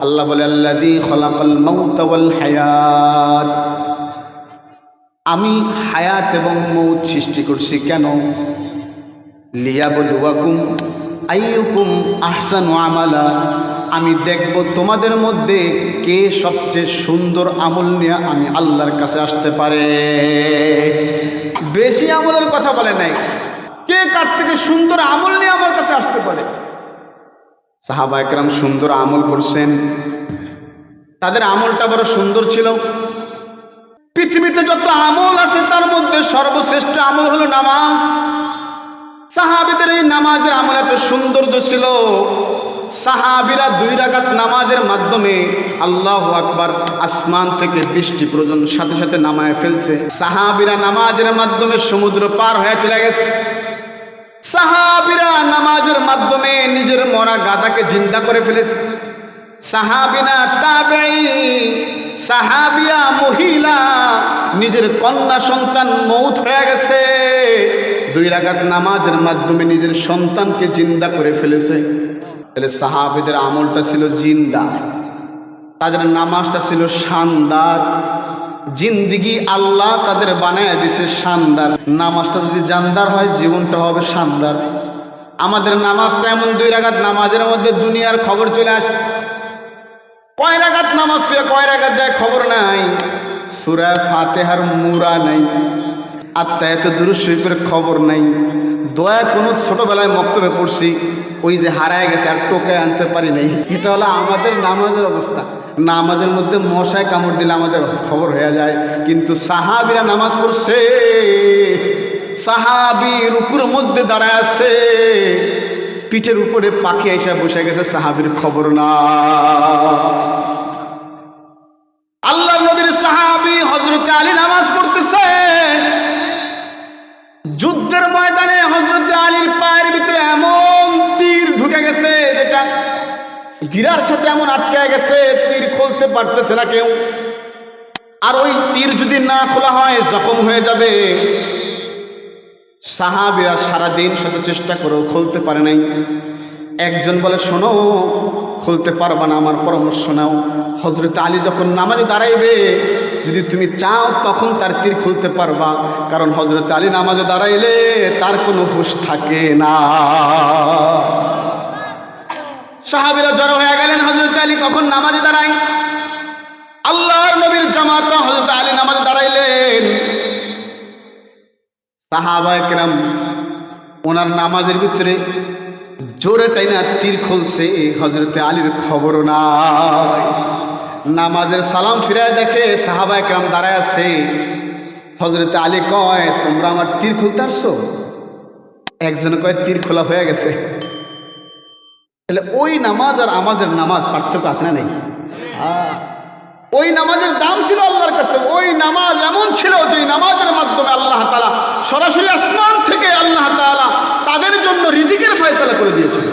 আল্লাহ বলে ওয়াল হায়াত। আমি হায়াত এবং মৌত সৃষ্টি করছি কেন? লিয়াবলুয়াকুম আইয়ুকুম আহসানু আমালা। আমি দেখব তোমাদের মধ্যে কে সবচেয়ে সুন্দর আমল নিয়ে আমি আল্লাহর কাছে আসতে পারে। বেশি আমলের কথা বলে নাই। কে কার থেকে সুন্দর আমল নিয়ে আমার সাহাবা একরাম সুন্দর আমল করছেন। তাদের আমলটা বড় সুন্দর ছিল। পৃথিবীতে যত আমল আছে, তার মধ্যে সর্বশ্রেষ্ঠ আমল হলো নামাজ। সাহাবিদের এই নামাজের আমল এত সৌন্দর্য ছিল। সাহাবিরা দুই রাগাত নামাজের মাধ্যমে আল্লাহ আকবার আসমান থেকে বৃষ্টি প্রয়োজন সাথে সাথে নামায় ফেলছে। সাহাবিরা নামাজের মাধ্যমে সমুদ্র পার হয়ে চলে গেছে। সাহাবিরা নামাজের মাধ্যমে নিজের মরা গাদাকে জিন্দা করে ফেলেছে। সাহাবিনা তাবেই সাহাবিয়া, মহিলা, নিজের কন্যা সন্তান মৌত হয়ে গেছে। দুই রাগাত নামাজের মাধ্যমে নিজের সন্তানকে জিন্দা করে ফেলেছে। তাহলে সাহাবিদের আমলটা ছিল জিন্দা। তাদের নামাজটা ছিল শানদার। জিন্দিগি আল্লাহ তাদের বানায় দিছে শানদার। নামাজটা যদি জানদার হয়, জীবনটা হবে শানদার। আমাদের নামাজটা এমন দুই রাগাত নামাজের মধ্যে দুনিয়ার খবর চলে আসে। কয় রাগাত নামাজ তুই, কয় রাগাত যায় খবর নাই। সুরা ফাতেহার মুরা নাই। আত্মায়ত দুরুজ শরীফের খবর নাই। দয়া কোনো ছোটবেলায় মক্তবে পড়ছি। ওই যে হারায় গেছে, আর টোকে আনতে পারি নাই। এটা হলো আমাদের নামাজের অবস্থা। নামাজের মধ্যে মশায় কামড় দিলে আমাদের খবর হয়ে যায়, কিন্তু সাহাবিরা নামাজ পড়ছে। সাহাবি রুকুর মধ্যে দাঁড়ায় আছে। পিঠের উপরে পাখি এসে বসে গেছে, সাহাবির খবর না। আল্লাহ নবীর সাহাবি হজরত আলী নামাজ পড়তেছে। যুদ্ধের গিরার সাথে এমন আটকে গেছে, তীর খুলতে পারতেছে না কেউ। আর ওই তীর যদি না খোলা হয়, জখম হয়ে যাবে। সাহাবিরা সারাদিন শত চেষ্টা করেও খুলতে পারে নাই। একজন বলে, শোনো, খুলতে পারবা না, আমার পরামর্শ নাও। হজরত আলী যখন নামাজে দাঁড়াইবে, যদি তুমি চাও, তখন তার তীর খুলতে পারবা। কারণ হজরত আলী নামাজে দাঁড়াইলে তার কোনো হুশ থাকে না। সাহাবিরা জড়ো হয়ে গেলেন হজরত আলী কখন নামাজে দাঁড়াই আল্লাহর নবীর জামাত হজরত আলী নামাজে দাঁড়াইলেন। সাহাবা একরাম ওনার নামাজের ভিতরে জোরে তাই না তীর খুলছে হজরতে আলীর খবর নাই। নামাজের সালাম ফিরায় দেখে সাহাবা একরাম দাঁড়ায় আছে। হজরতে আলী কয়, তোমরা আমার তীর খুলতে আসছো? একজন কয়, তীর খোলা হয়ে গেছে। তাহলে ওই নামাজ আর আমাদের নামাজ পার্থক্য আছে না নাকি হ্যাঁ। ওই নামাজের দাম ছিল আল্লাহর কাছে, ওই নামাজ এমন ছিল যে নামাজের মাধ্যমে আল্লাহ তালা সরাসরি আসমান থেকে আল্লাহ তালা তাদের জন্য রিজিকের ফয়সলা করে দিয়েছিল।